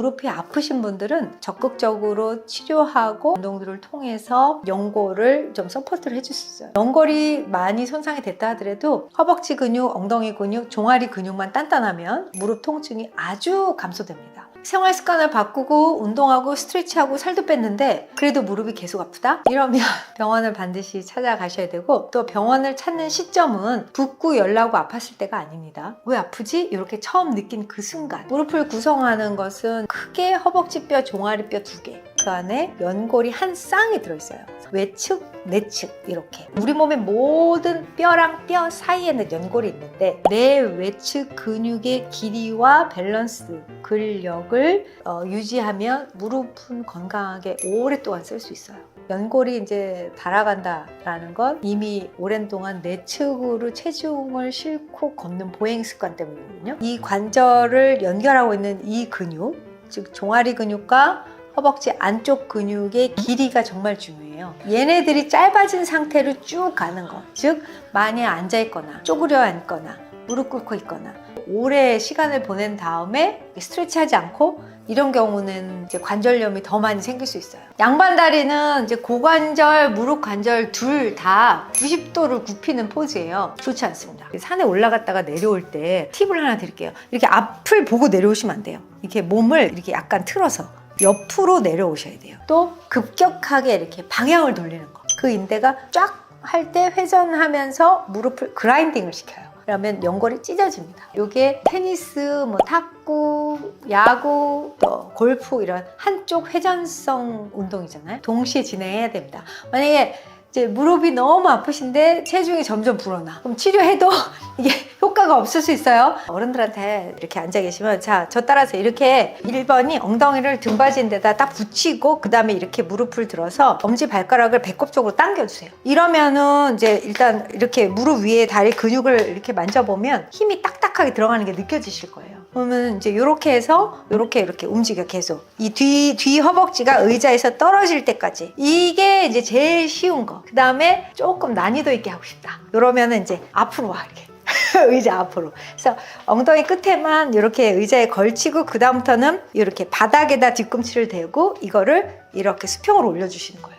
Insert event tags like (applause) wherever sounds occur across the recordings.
무릎이 아프신 분들은 적극적으로 치료하고 운동들을 통해서 연골을 좀 서포트를 해줄 수 있어요. 연골이 많이 손상이 됐다 하더라도 허벅지 근육, 엉덩이 근육, 종아리 근육만 단단하면 무릎 통증이 아주 감소됩니다. 생활 습관을 바꾸고 운동하고 스트레치하고 살도 뺐는데 그래도 무릎이 계속 아프다? 이러면 (laughs) 병원을 반드시 찾아가셔야 되고 또 병원을 찾는 시점은 붓고 열나고 아팠을 때가 아닙니다. 왜 아프지? 이렇게 처음 느낀 그 순간 무릎을 구성하는 것은 크게 허벅지뼈, 종아리뼈 두 개. 그 안에 연골이 한 쌍이 들어있어요. 외측, 내측 이렇게 우리 몸의 모든 뼈랑 뼈 사이에는 연골이 있는데 내 외측 근육의 길이와 밸런스, 근력을 어, 유지하면 무릎은 건강하게 오랫동안 쓸 수 있어요. 연골이 이제 달아간다라는 건 이미 오랜 동안 내측으로 체중을 싣고 걷는 보행 습관 때문이거든요. 이 관절을 연결하고 있는 이 근육, 즉 종아리 근육과 허벅지 안쪽 근육의 길이가 정말 중요해요. 얘네들이 짧아진 상태로 쭉 가는 것. 즉, 많이 앉아있거나, 쪼그려 앉거나, 무릎 꿇고 있거나, 오래 시간을 보낸 다음에 스트레치 하지 않고 이런 경우는 이제 관절염이 더 많이 생길 수 있어요. 양반 다리는 이제 고관절, 무릎 관절 둘 다 90도를 굽히는 포즈예요. 좋지 않습니다. 산에 올라갔다가 내려올 때 팁을 하나 드릴게요. 이렇게 앞을 보고 내려오시면 안 돼요. 이렇게 몸을 이렇게 약간 틀어서 옆으로 내려오셔야 돼요. 또 급격하게 이렇게 방향을 돌리는 거. 그 인대가 쫙 할 때 회전하면서 무릎을 그라인딩을 시켜요. 그러면 연골이 찢어집니다. 이게 테니스, 뭐 탁구, 야구, 또 골프 이런 한쪽 회전성 운동이잖아요. 동시에 진행해야 됩니다. 만약에 이제 무릎이 너무 아프신데 체중이 점점 불어나. 그럼 치료해도 (laughs) 이게 효과가 없을 수 있어요. 어른들한테 이렇게 앉아 계시면 자, 저 따라서 이렇게 1번이 엉덩이를 등받이는 데다 딱 붙이고 그 다음에 이렇게 무릎을 들어서 엄지 발가락을 배꼽 쪽으로 당겨 주세요. 이러면은 이제 일단 이렇게 무릎 위에 다리 근육을 이렇게 만져보면 힘이 딱딱하게 들어가는 게 느껴지실 거예요. 그러면 이제 이렇게 해서 이렇게 이렇게 움직여 계속 이 뒤 뒤 허벅지가 의자에서 떨어질 때까지 이게 이제 제일 쉬운 거. 그 다음에 조금 난이도 있게 하고 싶다. 이러면은 이제 앞으로 와 이렇게. (laughs) 의자 앞으로. 그래서 엉덩이 끝에만 이렇게 의자에 걸치고 그 다음부터는 이렇게 바닥에다 뒤꿈치를 대고 이거를 이렇게 수평으로 올려주시는 거예요.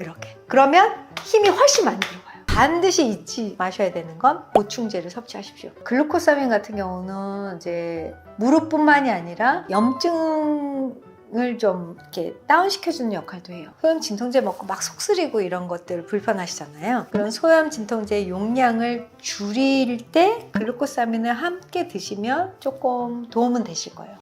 이렇게. 그러면 힘이 훨씬 많이 들어가요. 반드시 잊지 마셔야 되는 건 보충제를 섭취하십시오. 글루코사민 같은 경우는 이제 무릎뿐만이 아니라 염증 을 좀 이렇게 다운시켜주는 역할도 해요. 소염 진통제 먹고 막 속쓰리고 이런 것들 불편하시잖아요. 그런 소염 진통제 용량을 줄일 때 글루코사민을 함께 드시면 조금 도움은 되실 거예요.